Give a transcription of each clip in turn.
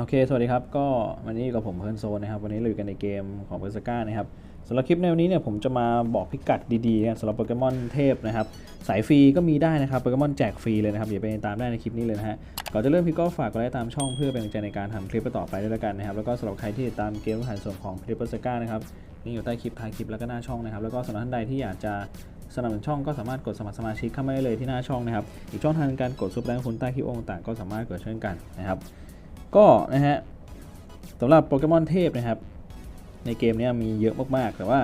โอเค สวัสดีครับ ก็วันนี้อยู่กับผมเพิร์นโซนนะครับ วันนี้เราอยู่กันในเกมของเพิร์สก้านะครับสำหรับคลิปในวันนี้เนี่ยผมจะมาบอกพิกัดดีๆนะสำหรับโปเกมอนเทพนะครับ สายฟรีก็มีได้นะครับ โปเกมอนแจกฟรีเลยนะครับอย่าไปตามได้ในคลิปนี้เลยนะฮะ ก่อนจะเริ่มพี่ก็ฝากกดไลค์ตามช่องเพื่อเป็นกำลังใจในการทำคลิปต่อไปด้วยแล้วกันนะครับ แล้วก็สำหรับใครที่ติดตามเกมผ่านส่วนของพิเพิร์สก้านะครับนี่อยู่ใต้คลิปท้ายคลิปแล้วก็หน้าช่องนะครับ แล้วก็สำหรับท่านใดที่อยากจะสนับสนุนช่องก็สามารถกดสมัครสมาชิกเข้ามาได้เลยที่หน้าช่องนะครับ อีกช่องทางการกดซุปแรงคุณใต้คลิปองต่างก็สามารถกดเช่นกันนะครับ ก็นะฮะสำหรับโปเกมอนเทพนะครับ ในเกมนี้มีเยอะมากๆ แต่ว่า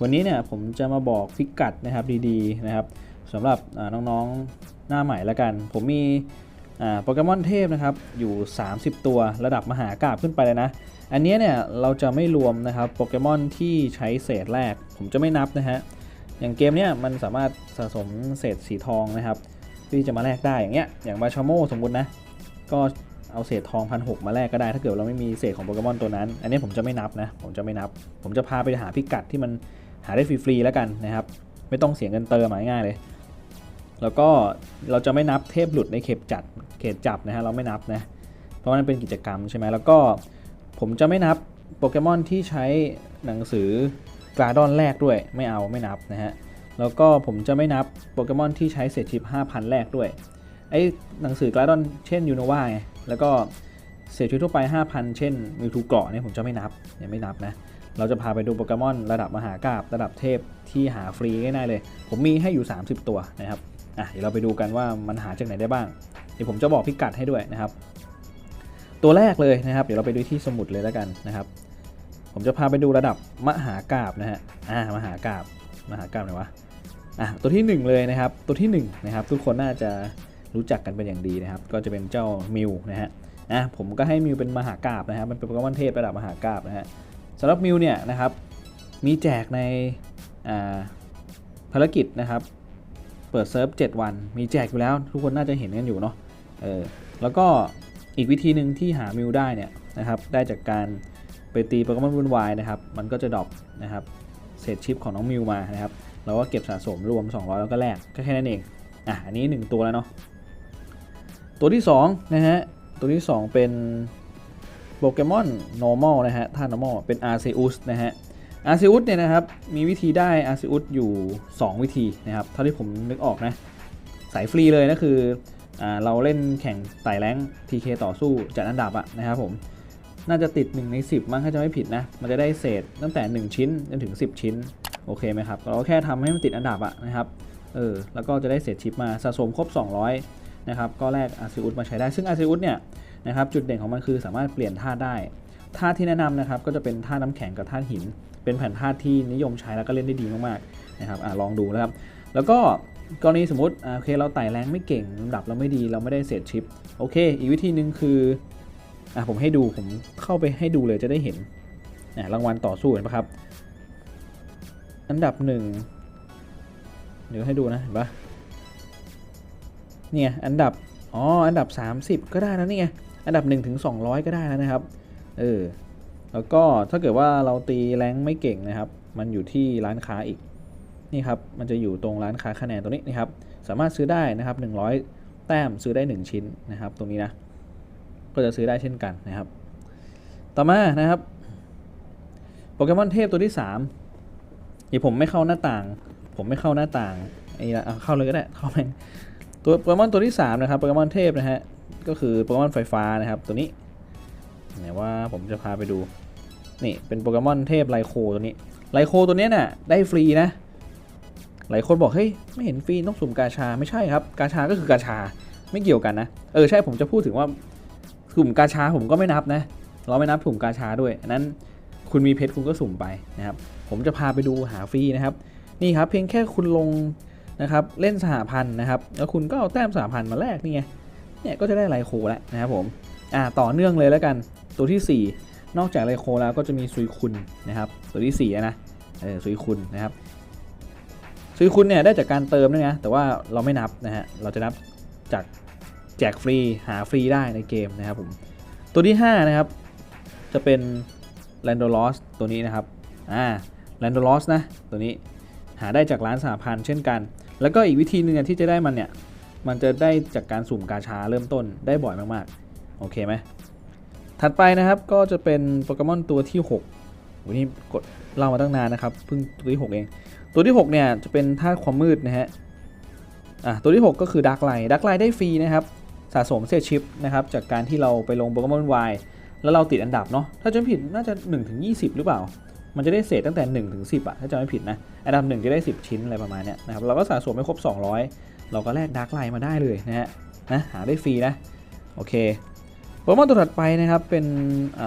วันนี้เนี่ยผมจะมาบอกพิกัดนะครับดีๆนะครับสำหรับน้องๆหน้าใหม่ละกัน ผมมีโปเกมอนเทพนะครับอยู่ 30 ตัวระดับมหากราบขึ้นไปเลยนะ อันนี้เนี่ยเราจะไม่รวมนะครับโปเกมอนที่ใช้เศษแรก ผมจะไม่นับนะฮะอย่างเกมเนี้ยมันสามารถสะสมเศษสีทองนะครับ ที่จะมาแลกได้อย่างเงี้ยอย่างบาชาโมสมมุตินะก็ เอาเศษทองพันหมาแลกก็ได้ ถ้าเกิดเราไม่มีเศษของโปเกมอนตัวนั้น อันนี้ผมจะไม่นับนะ ผมจะไม่นับ ผมจะพาไปหาพิกัดที่มันหาได้ฟรีๆแล้วกันนะครับ ไม่ต้องเสียเงินเติมหมายง่ายเลย แล้วก็เราจะไม่นับเทพหลุดในเขตจัด เขตจับนะฮะ เราไม่นับนะ เพราะมันเป็นกิจกรรมใช่ไหมแล้วก็ผมจะไม่นับโปเกมอนที่ใช้หนังสือกราดอนแรกด้วย ไม่เอาไม่นับนะฮะ แล้วก็ผมจะไม่นับโปเกมอนที่ใช้เศษชิป 5,000 แรกด้วย ไอ้หนังสือกราดอนเช่นยูโนวาไง แล้วก็เศษชุดทั่วไป 5,000 เช่นมิวทูเกาะเนี่ยผมจะไม่นับยังไม่นับนะ เราจะพาไปดูโปเกมอนระดับมหากราบระดับเทพที่หาฟรีง่ายๆเลย ผมมีให้อยู่ 30 ตัวนะครับอะเดี๋ยวเราไปดูกันว่ามันหาจากไหนได้บ้าง เดี๋ยวผมจะบอกพิกัดให้ด้วยนะครับ ตัวแรกเลยนะครับ เดี๋ยวเราไปดูที่สมุดเลยแล้วกันนะครับ ผมจะพาไปดูระดับมหากราบนะฮะอ่ามหากราบมหากราบไหนวะอะตัวที่หนึ่งเลยนะครับ ตัวที่หนึ่งนะครับทุกคนน่าจะ รู้จักกันเป็นอย่างดีนะครับ ก็จะเป็นเจ้ามิวนะฮะนะผมก็ให้มิวเป็นมหากราบนะครับมันเป็นโปเกมอนเทพระดับมหากราบนะฮะสำหรับมิวเนี่ยนะครับมีแจกในอ่าภารกิจนะครับ เปิดเซิร์ฟ 7 วัน มีแจกอยู่แล้ว ทุกคนน่าจะเห็นกันอยู่เนาะเออแล้วก็อีกวิธีหนึ่งที่หามิวได้เนี่ยนะครับได้จากการไปตีโปเกมอนวุ่นวายนะครับ มันก็จะดรอปนะครับเศษชิปของน้องมิวมานะครับเราก็เก็บสะสมรวม 200 แล้วก็แลกก็แค่นั้นเองอะอันนี้ 1 ตัวแล้วเนาะ ตัวที่2นะฮะ ตัวที่ 2 เป็นโปเกมอน normal นะฮะ ท่า normal เป็น Arceus นะฮะ Arceus เนี่ยนะครับ มีวิธีได้ Arceus อยู่ 2 วิธีนะครับ เท่าที่ผมนึกออกนะ สายฟรีเลยนะคืออเราเล่นแข่งไต่แรง TK ต่อสู้จัดอันดับอะนะครับผม น่าจะติด 1 ใน 10 มั้งถ้าจะไม่ผิดนะ มันจะได้เศษตั้งแต่ 1 ชิ้นจนถึง 10 ชิ้น โอเคไหมครับ เราแค่ทำให้มันติดอันดับอะนะครับ เออ แล้วก็จะได้เศษชิปมาสะสมครบ 200 นะครับก็แลกอาซิอุสมาใช้ได้ ซึ่งอาซิอุสเนี่ยนะครับจุดเด่นของมันคือสามารถเปลี่ยนธาตุได้ธาตุที่แนะนำนะครับก็จะเป็นธาตุน้ำแข็งกับธาตุหิน เป็นแผ่นธาตุที่นิยมใช้แล้วก็เล่นได้ดีมากๆนะครับอลองดูนะครับ แล้วก็กรณีสมมติโอเคเราไต่แรงไม่เก่งลำดับเราไม่ดีเราไม่ได้เศษชิปโอเค อีกวิธีหนึ่งคืออะผมให้ดูผมเข้าไปให้ดูเลยจะได้เห็นอะรางวัลต่อสู้เห็นปะครับ อันดับหนึ่งเดี๋ยวให้ดูนะเห็นปะ เนี่ยอันดับอ๋ออันดับ 30 ก็ได้แล้วนี่ไงอันดับ 1 ถึง 200 ก็ได้แล้วนะครับเออแล้วก็ถ้าเกิดว่าเราตีแรงไม่เก่งนะครับ มันอยู่ที่ร้านค้าอีกนี่ครับมันจะอยู่ตรงร้านค้าคะแนนตรงนี้นะครับ สามารถซื้อได้นะครับ 100 แต้มซื้อได้ 1 ชิ้นนะครับ ตรงนี้นะก็จะซื้อได้เช่นกันนะครับ ต่อมานะครับโปเกมอนเทพตัวที่3อย่าผมไม่เข้าหน้าต่าง ผมไม่เข้าหน้าต่างไอ้ละเอาเข้าเลยก็ได้เข้าไป ตัวโปเกมอนตัวที่ 3 นะครับโปเกมอนเทพนะฮะ ก็คือโปเกมอนไฟฟ้านะครับ ตัวนี้ไหนว่าผมจะพาไปดู นี่เป็นโปเกมอนเทพไลโคตัวนี้ไลโคตัวเนี้ยน่ะได้ฟรีนะ หลายคนบอกเฮ้ยไม่เห็นฟรีต้องสุ่มกาชาไม่ใช่ครับ กาชาก็คือกาชาไม่เกี่ยวกันนะเออใช่ผมจะพูดถึงว่าสุ่มกาชาผมก็ไม่นับนะ เราไม่นับสุ่มกาชาด้วยนั้นคุณมีเพชรคุณก็สุ่มไปนะครับ ผมจะพาไปดูหาฟรีนะครับ นี่ครับเพียงแค่คุณลง นะครับเล่นสหพันธ์นะครับ แล้วคุณก็เอาแต้มสหพันธ์มาแลกนี่ไงเนี่ยก็จะได้ไลโคแล้วนะครับผมอ่าต่อเนื่องเลยแล้วกันตัวที่ 4 นอกจากไลโคแล้วก็จะมีซุยคุณนะครับ ตัวที่4นะเออซุยคุณนะครับซุยคุณเนี่ยได้จากการเติมด้วยนะแต่ว่าเราไม่นับนะฮะเราจะนับจากแจกฟรีหาฟรีได้ในเกมนะครับผมตัวที่ 5 นะครับ จะเป็น l a n d o l o s ตัวนี้นะครับอ่า l a n d o l o s นะตัวนี้หาได้จากร้านสหพันธ์เช่นกัน แล้วก็อีกวิธีหนึ่งที่จะได้มันเนี่ย มันจะได้จากการสุ่มกาชาเริ่มต้นได้บ่อยมากๆ โอเคไหม ถัดไปนะครับก็จะเป็นโปเกมอนตัวที่6วันนี้กดเล่ามาตั้งนานนะครับ เพิ่งตัวที่ 6 เอง ตัวที่ 6 เนี่ยจะเป็นธาตุความมืดนะฮะ อะตัวที่ 6 ก็คือดักไลดักไลได้ฟรีนะครับสะสมเซตชิปนะครับจากการที่เราไปลงโปเกมอนวแล้วเราติดอันดับเนาะถ้าจำผิดน่าจะ1ถึง20 หรือเปล่า มันจะได้เศษตั้งแต่1ถึง10อะถ้าจำไม่ผิดนะอันดับ1จะได้ 10 ชิ้นอะไรประมาณเนี้ยนะครับเราก็สะสมไม่ครบ 200 เราก็แลกดักไลมาได้เลยนะฮะนะหาได้ฟรีนะโอเคโปเกมอนตัวถัดไปนะครับเป็น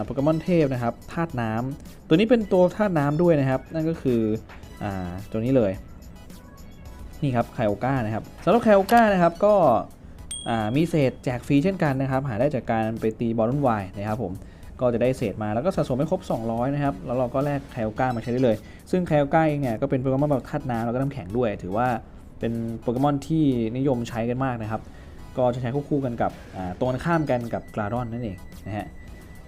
โปเกมอนเทพนะครับธาตุน้ำตัวนี้เป็นตัวธาตุน้ำด้วยนะครับ นั่นก็คืออตัวนี้เลยนี่ครับไคโอก้านะครับสำหรับไคโอก้านะครับก็มีเศษแจกฟรีเช่นกันนะครับ หาได้จากการไปตีบอลลูนวายนะครับผม ก็จะได้เศษมาแล้วก็สะสมไม่ครบ 200 นะครับ แล้วเราก็แลกไคโอก้ามาใช้ได้เลย ซึ่งไคโอก้าเองเนี่ยก็เป็นโปเกมอนแบบธาตุน้ำแล้วก็น้ำแข็งด้วย ถือว่าเป็นโปเกมอนที่นิยมใช้กันมากนะครับ ก็จะใช้ควบคู่กันกับอ่าตรงกันข้ามกันกับกราดอนนั่นเองนะฮะ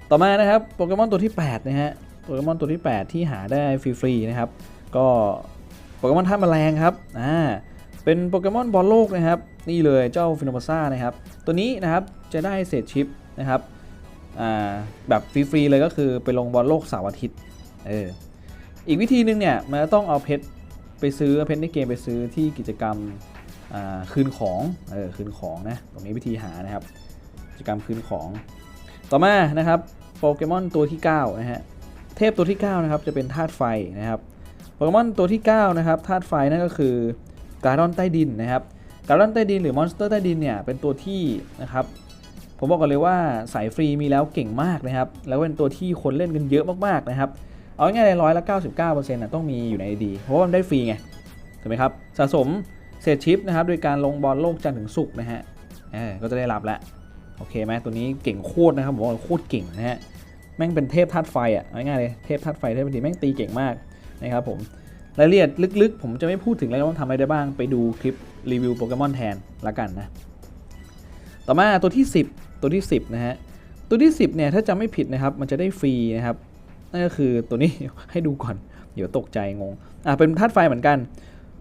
ต่อมานะครับโปเกมอนตัวที่ 8 นะฮะ โปเกมอนตัวที่ 8 ที่หาได้ฟรีๆนะครับ ก็โปเกมอนท่าแมลงครับ อ่า เป็นโปเกมอนบอลโลกนะครับ นี่เลยเจ้าฟิโน m าซ่านะครับ ตัวนี้นะครับจะได้เศษชิปนะครับ แบบฟรีๆเลยก็คือไปลงบอลโลกเสาร์อาทิตย์เอออีกวิธีหนึงเนี่ยมันจะต้องเอาเพชรไปซื้อเพชรในเกมไปซื้อที่กิจกรรมคืนของเออคืนของนะตรงนี้วิธีหานะครับกิจกรรมคืนของ ต่อมานะครับโปเกมอนตัวที่9นะฮะเทพตัวที่9นะครับจะเป็นธาตุไฟนะครับโปเกมอนตัวที่9นะครับธาตุไฟนั่นก็คือการดอนใต้ดินนะครับการดอนใต้ดินหรือมอนสเตอร์ใต้ดินเนี่ยเป็นตัวที่นะครับ ผมบอกกันเลยว่าสายฟรีมีแล้วเก่งมากนะครับ แล้วเป็นตัวที่คนเล่นกันเยอะมากๆนะครับ เอาง่ายๆเลยร้อยละ99%นะต้องมีอยู่ในดีเพราะว่ามันได้ฟรีไงถูกไหมครับสะสมเศษชิปนะครับโดยการลงบอลโลกจันทร์ถึงศุกร์นะฮะก็จะได้รับแล้วโอเคไหมตัวนี้เก่งโคตรนะครับผมว่าโคตรเก่งนะฮะแม่งเป็นเทพธาตุไฟอะเอาง่ายๆเลยเทพธาตุไฟเทพดีแม่งตีเก่งมากนะครับผมรายละเอียดลึกๆ ผมจะไม่พูดถึงแล้วว่าทำอะไรได้บ้างไปดูคลิปรีวิวโปเกมอนแทนละกันนะ ต่อมาตัวที่ 10 ตัวที่ 10 นะฮะ ตัวที่ 10 เนี่ย ถ้าจำไม่ผิดนะครับ มันจะได้ฟรีนะครับ นั่นก็คือตัวนี้ให้ดูก่อน เดี๋ยวตกใจงง อะเป็นธาตุไฟเหมือนกัน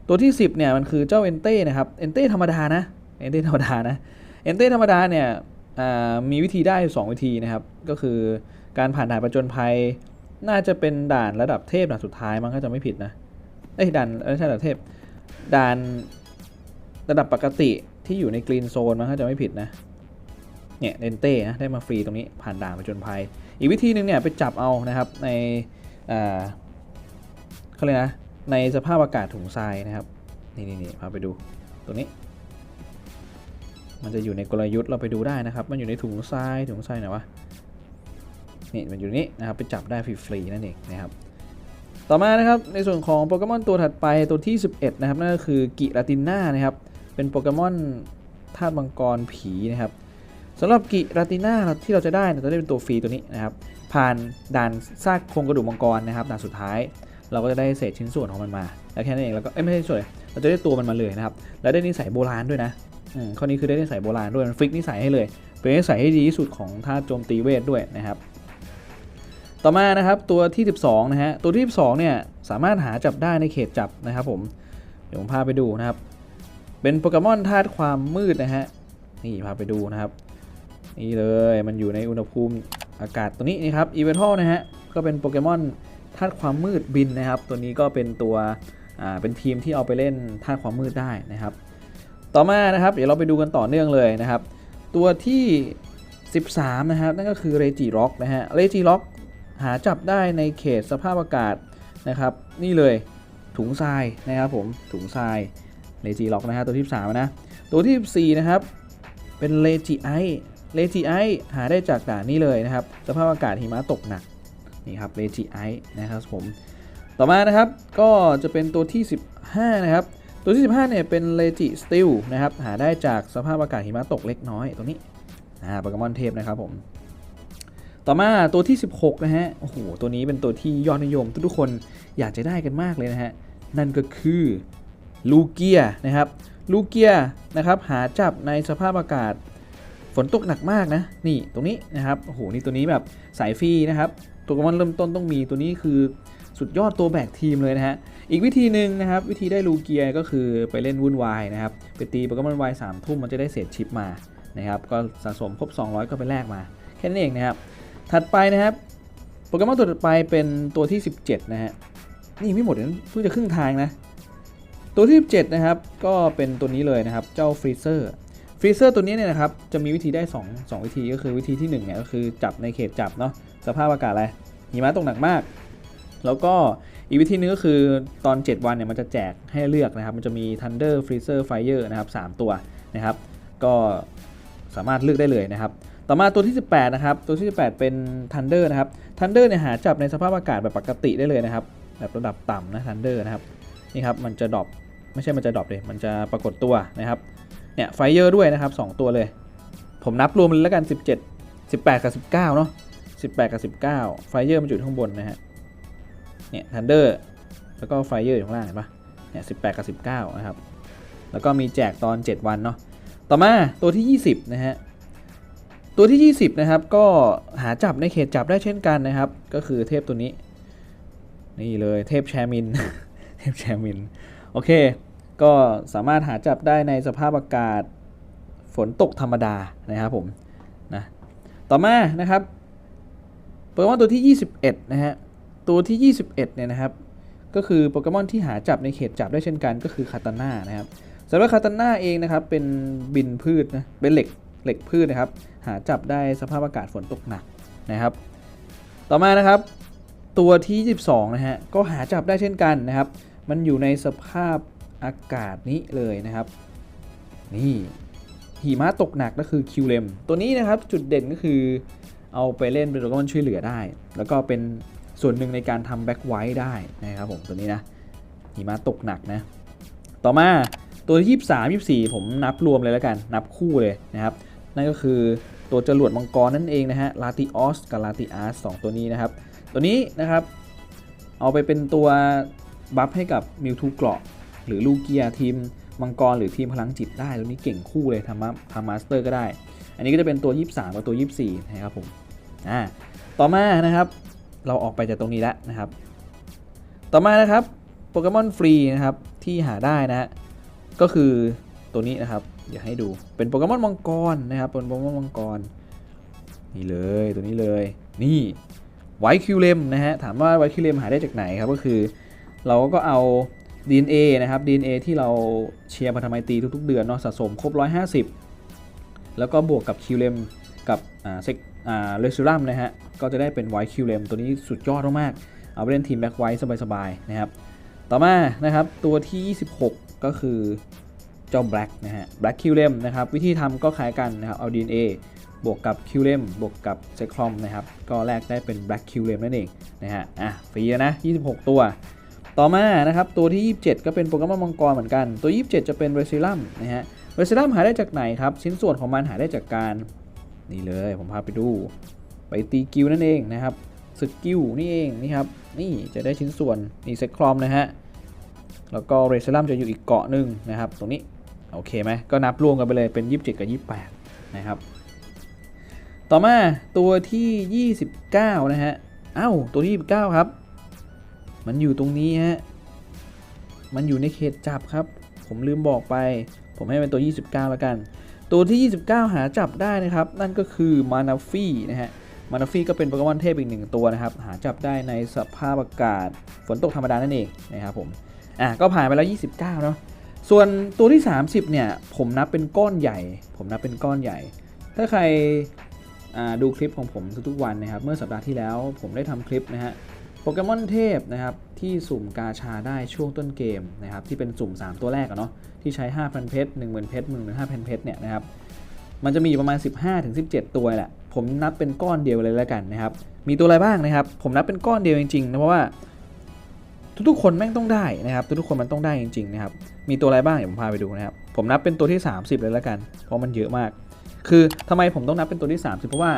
ตัวที่ 10 เนี่ย มันคือเจ้าเอนเต้นะครับ เอนเต้ธรรมดานะ เอนเต้ธรรมดานะ เอนเต้ธรรมดาเนี่ย อ่า มีวิธีได้ 2 วิธีนะครับ ก็คือการผ่านด่านประจนภัย น่าจะเป็นด่านระดับเทพด่านสุดท้ายมั้งถ้าจะไม่ผิดนะ เอ้ยด่านไม่ใช่ระดับเทพ ด่านระดับปกติที่อยู่ในกรีนโซนมั้งถ้าจะไม่ผิดนะ เนี่ยเอนเต้นะได้มาฟรีตรงนี้ผ่านด่านไปจนภัย อีกวิธีหนึ่งเนี่ยไปจับเอานะครับในอ่าเขาเรียกนะในสภาพอากาศถุงทรายนะครับนี่นี่นี่พาไปดูตัวนี้ มันจะอยู่ในกลยุทธ์เราไปดูได้นะครับ มันอยู่ในถุงทรายถุงทรายไหนวะนี่มันอยู่นี่นะครับไปจับได้ฟรีๆนั่นเองนะครับต่อมานะครับในส่วนของโปเกมอนตัวถัดไปตัวที่ 11 นะครับนั่นก็คือกิราติน่านะครับเป็นโปเกมอนธาตุมังกรผีนะครับ สำหรับกิราติน่าที่เราจะได้เนี่ยจะได้เป็นตัวฟรีตัวนี้นะครับ ผ่านด่านซากโครงกระดูกมังกรนะครับด่านสุดท้าย เราก็จะได้เศษชิ้นส่วนของมันมา แล้วแค่นั้นเองแล้วก็เอ้ยไม่ใช่ส่วนเราจะได้ตัวมันมาเลยนะครับ แล้วได้นิสัยโบราณด้วยนะอืมข้อนี้คือได้นิสัยโบราณด้วยมันฟิกนิสัยให้เลย เป็นนิสัยให้ดีที่สุดของท่าโจมตีเวทด้วยนะครับ ต่อมานะครับตัวที่ 12นะฮะตัวที่ 12เนี่ยสามารถหาจับได้ในเขตจับนะครับ ผมเดี๋ยวผมพาไปดูนะครับ เป็นโปเกมอนธาตุความมืดนะฮะนี่พาไปดูนะครับ นี่เลยมันอยู่ในอุณหภูมิอากาศตัวนี้นะครับอีเวนทัลนะฮะก็เป็นโปเกมอนธาตุความมืดบินนะครับ ตัวนี้ก็เป็นตัวอ่าเป็นทีมที่เอาไปเล่นธาตุความมืดได้นะครับ ต่อมานะครับ เดี๋ยวเราไปดูกันต่อเนื่องเลยนะครับ ตัวที่ 13 นะครับ นั่นก็คือเรจิร็อกนะฮะเรจิร็อกหาจับได้ในเขตสภาพอากาศนะครับ นี่เลยถุงทรายนะครับผมถุงทรายเรจิร็อกนะฮะตัวที่ 13 นะ ตัวที่ 14 นะครับ เป็นเลจิไอ เลจิไอหาได้จากด่านนี้เลยนะครับ สภาพอากาศหิมะตกหนักนี่ครับเลจิไอนะครับผม ต่อมานะครับก็จะเป็นตัวที่ 15 นะครับ ตัวที่ 15เนี่ยเป็นเลจิสติลนะครับหาได้จากสภาพอากาศหิมะตกเล็กน้อยตัวนี้อ่าโปเกมอนเทพนะครับผม ต่อมาตัวที่ 16 นะฮะโอ้โหตัวนี้เป็นตัวที่ยอดนิยม ทุกๆคนอยากจะได้กันมากเลยนะฮะนั่นก็คือลูเกียนะครับลูเกียนะครับหาจับในสภาพอากาศ ฝนตกหนักมากนะ นี่ตรงนี้นะครับ โอ้โห นี่ตัวนี้แบบสายฟรีนะครับ ตัวกมอนเริ่มต้นต้องมีตัวนี้คือสุดยอดตัวแบกทีมเลยนะฮะ อีกวิธีหนึ่งนะครับ วิธีได้ลูเกียก็คือไปเล่นวุ่นวายนะครับ ไปตีโปเกมอนวายสามทุ่มมันจะได้เศษชิปมานะครับ ก็สะสมครบ 200 ก็ไปแลกมา แค่นั้นเองนะครับ ถัดไปนะครับ โปเกมอนตัวถัดไปเป็นตัวที่ 17 นะฮะ นี่ไม่หมดนะเพิ่งจะครึ่งทางนะ ตัวที่ 17 นะครับ ก็เป็นตัวนี้เลยนะครับ เจ้าฟรีเซอร์ ฟรีเซอร์ตัวนี้เนี่ยนะครับจะมีวิธีได้ 2 2 วิธีก็คือวิธีที่1เนี่ยก็คือจับในเขตจับเนาะสภาพอากาศอะไรหิมะตกหนักมาก แล้วก็อีกวิธีนึงก็คือตอน 7 วันเนี่ยมันจะแจกให้เลือกนะครับ มันจะมี Thunder Freezer Fire นะครับ3ตัวนะครับ ก็สามารถเลือกได้เลยนะครับ ต่อมาตัวที่ 18 นะครับ ตัวที่ 18 เป็น Thunder นะครับ Thunder เนี่ยหาจับในสภาพอากาศแบบปกติได้เลยนะครับ แบบระดับต่ำนะ Thunder นะครับนี่ครับมันจะดรอปไม่ใช่มันจะดรอปเลยมันจะปรากฏตัวนะครับ เนี่ยไฟเยอร์ด้วยนะครับ 2 ตัวเลย ผมนับรวมเลยแล้วกัน 17 18 กับ 19เนาะ18 กับ 19 ไฟเยอร์มันอยู่ข้างบนนะฮะเนี่ย Thunder แล้วก็ไฟเยอร์อยู่ข้างล่างเห็นปะเนี่ย18 กับ 19 นะครับ แล้วก็มีแจกตอน 7 วันเนาะต่อมาตัวที่ 20 นะฮะตัวที่ 20 นะครับ ก็หาจับในเขตจับได้เช่นกันนะครับ ก็คือเทพตัวนี้ นี่เลยเทพแชมิน เทพแชมิน โอเค ก็สามารถหาจับได้ในสภาพอากาศฝนตกธรรมดานะครับผมนะต่อมานะครับโปเกมอนตัวที่ 21 นะฮะ ตัวที่ 21 เนี่ยนะครับ ก็คือโปเกมอนที่หาจับในเขตจับได้เช่นกันก็คือคาตาน่านะครับสำหรับคาตาน่าเองนะครับเป็นบินพืชนะเป็นเหล็กเหล็กพืชนะครับ หาจับได้สภาพอากาศฝนตกหนักนะครับ ต่อมานะครับตัวที่ 22 นะฮะ ก็หาจับได้เช่นกันนะครับ มันอยู่ในสภาพ อากาศนี้เลยนะครับ นี่หิมะตกหนักก็คือคิวเลมตัวนี้นะครับจุดเด่นก็คือเอาไปเล่นเป็นโปเกมอนช่วยเหลือได้ แล้วก็เป็นส่วนหนึ่งในการทำแบ็กไวท์ได้นะครับผมตัวนี้นะหิมะตกหนักนะ ต่อมาตัวที่23 24 ผมนับรวมเลยแล้วกัน นับคู่เลยนะครับ นั่นก็คือตัวจรวดมังกรนั่นเองนะฮะลาติออสกับลาติอาร์สองตัวนี้นะครับ ตัวนี้นะครับ เอาไปเป็นตัวบัฟให้กับมิวทูเกราะ หรือลูเกียทีมมังกรหรือทีมพลังจิตได้ตัวนี้เก่งคู่เลยทำมาทำมาสเตอร์ก็ได้ อันนี้ก็จะเป็นตัว 23 กับตัว 24 นะครับผมอ่าต่อมานะครับ เราออกไปจากตรงนี้แล้วนะครับ ต่อมานะครับโปเกมอนฟรีนะครับที่หาได้นะฮะก็คือตัวนี้นะครับเดี๋ยวให้ดูเป็นโปเกมอนมังกรนะครับเป็นโปเกมอนมังกรนี่เลยตัวนี้เลย นี่ไวคิวเลมนะฮะถามว่าไวคิวเลมหาได้จากไหนครับก็คือ เราก็เอา DNA นะครับ DNA ที่เราเชียร์พันธมิตรีทุกๆ เดือนเนาะสะสมครบ 150 แล้วก็บวกกับคิวเลมกับอ่าเซกอ่าเรซิลัมนะฮะ ก็จะได้เป็นไวคิวเลมตัวนี้สุดยอดมากๆเอาไปเล่นทีมแบ็กไวท์สบายๆ นะครับ ต่อมานะครับตัวที่ 26 ก็คือเจ้า Black นะฮะ Black q l e m นะครับ วิธีทำก็คล้ายกันนะครับเอา DNA บวกกับ q l e m บวกกับ s e c r o m นะครับ ก็แลกได้เป็น Black q l e m นั่นเองนะฮะอะฟรีนะ 26 ตัว ต่อมานะครับตัวที่ 27 ก็เป็นโปเกมอนมังกรเหมือนกัน ตัว 27 จะเป็น r e s i l u m นะฮะ r e s i l u m หาได้จากไหนครับ ชิ้นส่วนของมันหาได้จากการ นี่เลยผมพาไปดู ไปตีกิลนั่นเองนะครับสกิลนี่เองนี่ครับนี่จะได้ชิ้นส่วนนี่เซ็ตครอมนะฮะแล้วก็เรซิลัมจะอยู่อีกเกาะหนึ่งนะครับ ตรงนี้โอเคไหมก็นับรวมกันไปเลยเป็น 27 กับ 28 นะครับ ต่อมาตัวที่ 29 นะฮะ เอ้า ตัวที่ 29 ครับ มันอยู่ตรงนี้ฮะ มันอยู่ในเขตจับครับ ผมลืมบอกไป ผมให้เป็นตัว 29 แล้วกัน ตัวที่ 29 หาจับได้นะครับ นั่นก็คือมานาฟี่นะฮะ มานาฟี่ก็เป็นโปเกมอนเทพอีกหนึ่งตัวนะครับ หาจับได้ในสภาพอากาศฝนตกธรรมดานั่นเองนะครับผม อะก็ผ่านไปแล้ว 29 เนาะ ส่วนตัวที่ 30 เนี่ย ผมนับเป็นก้อนใหญ่ ผมนับเป็นก้อนใหญ่ ถ้าใครดูคลิปของผมทุกๆวันนะครับ เมื่อสัปดาห์ที่แล้วผมได้ทำคลิปนะฮะ เกมอนเทพนะครับที่สุ่มกาชาได้ช่วงต้นเกมนะครับที่เป็นสุ่ม 3 ตัวแรกอะเนาะที่ใช้ 5,000 เพชร 10,000 เพชร 15,000 เพชรเนี่ยนะครับมันจะมีอยู่ประมาณ 15-17 ตัวแหละ ผมนับเป็นก้อนเดียวเลยแล้วกันนะครับมีตัวอะไรบ้างนะครับ ผมนับเป็นก้อนเดียวจริงๆนะเพราะว่า ทุกๆคนแม่งต้องได้นะครับ ทุกๆคนมันต้องได้จริงๆนะครับมีตัวอะไรบ้างเดี๋ยวผมพาไปดูนะครับผมนับเป็นตัวที่ 30 เลยแล้วกัน เพราะมันเยอะมาก คือทำไมผมต้องนับเป็นตัวที่ 30 เพราะว่า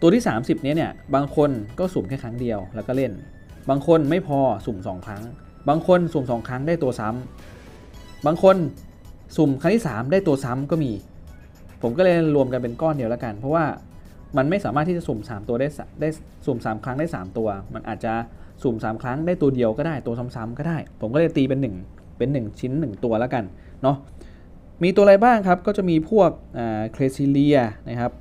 ตัวที่ 30 เนี้ยเนี่ยบางคนก็สุ่มแค่ครั้งเดียวแล้วก็เล่น บางคนไม่พอสุ่ม 2 ครั้ง บางคนสุ่ม 2 ครั้งได้ตัวซ้ำบางคนสุ่มครั้งที่ 3 ได้ตัวซ้ำก็มี ผมก็เลยรวมกันเป็นก้อนเดียวแล้วกัน เพราะว่ามันไม่สามารถที่จะสุ่ม 3 ตัวได้ได้สุ่ม 3 ครั้งได้ 3 ตัว มันอาจจะสุ่ม 3 ครั้งได้ตัวเดียวก็ได้ตัวซ้ำๆก็ได้ ผมก็เลยตีเป็น 1 เป็น 1 ชิ้น 1 ตัวแล้วกันเนาะมีตัวอะไรบ้างครับก็จะมีพวกเคลซิเลียนะครับ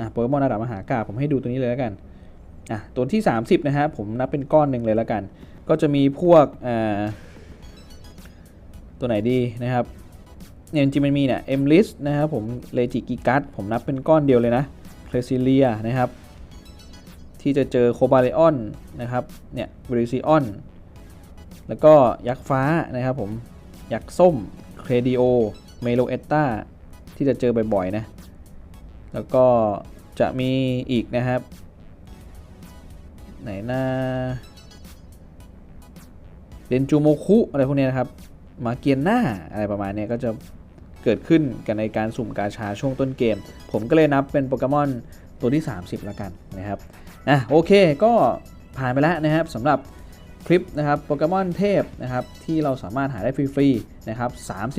อะโปเกมอนระดับมหากาผมให้ดูตัวนี้เลยแล้วกันอะตัวที่ 30 นะฮะผมนับเป็นก้อนหนึ่งเลยแล้วกัน ก็จะมีพวกอ่าตัวไหนดีนะครับเนี่ยจริงๆมันมีเนี่ยเอ็มลิสนะครับผมเลจิกิกัสผมนับเป็นก้อนเดียวเลยนะเคลซิเลียนะครับ ที่จะเจอโคบาเลออนนะครับเนี่ยบริซิออนแล้วก็ยักษ์ฟ้านะครับผมยักษ์ส้มเครดิโอเมโลเอตตาที่จะเจอบ่อยๆนะ แล้วก็จะมีอีกนะครับ ไหนนะเดนจูโมคุอะไรพวกนี้นะครับ มาเกียนหน้าอะไรประมาณนี้ก็จะเกิดขึ้นกันในการสุ่มกาชาช่วงต้นเกม ผมก็เลยนับเป็นโปเกมอนตัวที่ 30ละกันนะครับอะโอเคก็ผ่านไปแล้วนะครับสำหรับคลิปนะครับโปเกมอนเทพนะครับที่เราสามารถหาได้ฟรีๆนะครับ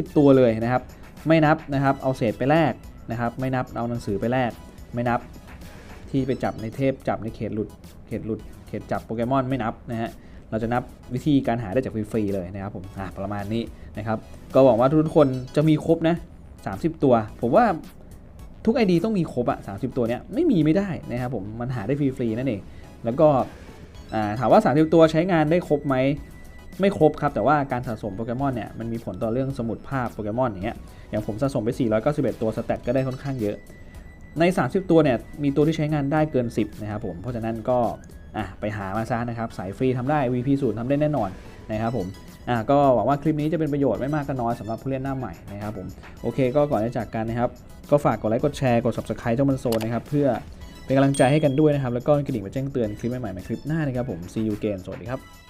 30 ตัวเลยนะครับ ไม่นับนะครับเอาเศษไปแลก นะครับ ไม่นับเอาหนังสือไปแลกไม่นับที่ไปจับในเทพจับในเขตหลุดเขตหลุดเขตจับโปเกมอนไม่นับนะฮะเราจะนับวิธีการหาได้จากฟรีๆเลยนะครับผมอะประมาณนี้นะครับ ก็หวังว่าทุกคนจะมีครบนะ 30 ตัว ผมว่าทุก ID ต้องมีครบอะ30 ตัวเนี้ยไม่มีไม่ได้นะครับผมมันหาได้ฟรีๆนั่นเองแล้วก็ถามว่า 30 ตัวใช้งานได้ครบไหม ไม่ครบครับ แต่ว่าการสะสมโปเกมอนเนี่ยมันมีผลต่อเรื่องสมุดภาพโปเกมอนอย่างเงี้ยอย่างผมสะสมไป 491 ตัวสแตทก็ได้ค่อนข้างเยอะ ใน 30 ตัวเนี่ยมีตัวที่ใช้งานได้เกิน 10 นะครับผม เพราะฉะนั้นก็อะไปหามาซะนะครับ สายฟรีทำได้ VP ศูนย์ทำได้แน่นอนนะครับผมอะก็หวังว่าคลิปนี้จะเป็นประโยชน์ไม่มากก็น้อยสำหรับผู้เล่นหน้าใหม่นะครับผมโอเค ก็ก่อนจะจากกันนะครับ ก็ฝากกดไลค์กดแชร์กด subscribe เจ้ามันโซนนะครับเพื่อเป็นกำลังใจให้กันด้วยนะครับ แล้วก็กระดิ่งมาแจ้งเตือนคลิปใหม่ๆในคลิปหน้านะครับผม see you again สวัสดีครับ